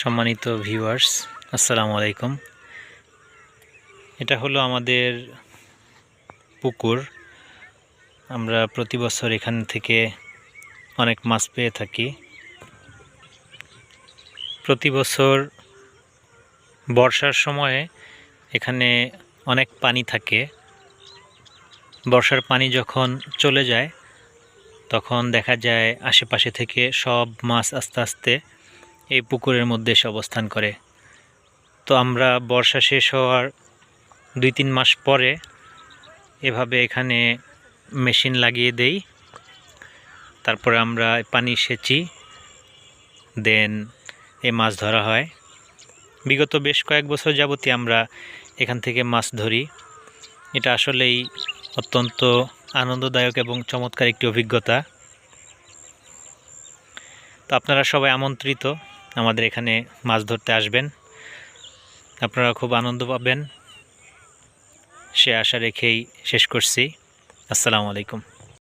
সম্মানিত ভিউয়ার্স আসসালামু আলাইকুম। এটা হলো আমাদের পুকুর। আমরা প্রতি বছর এখান থেকে অনেক মাছ পেয়ে থাকি। প্রতি বছর বর্ষার সময়ে এখানে অনেক পানি থাকে। বর্ষার পানি যখন চলে যায়, তখন দেখা যায় আশেপাশে থেকে সব মাছ আস্তে আস্তে এই পুকুরের মধ্যে এসে অবস্থান করে। তো আমরা বর্ষা শেষ হওয়ার দুই তিন মাস পরে এভাবে এখানে মেশিন লাগিয়ে দেই। তারপরে আমরা পানি সেচি, দেন এ মাছ ধরা হয়। বিগত বেশ কয়েক বছর যাবতই আমরা এখান থেকে মাছ ধরি। এটা আসলেই অত্যন্ত আনন্দদায়ক এবং চমৎকার একটি অভিজ্ঞতা। তো আপনারা সবাই আমন্ত্রিত। আমাদের এখানে মাছ ধরতে আসবেন। আপনারা খুব আনন্দ পাবেন। সে আশা রেখেই শেষ করছি। আসসালামু আলাইকুম।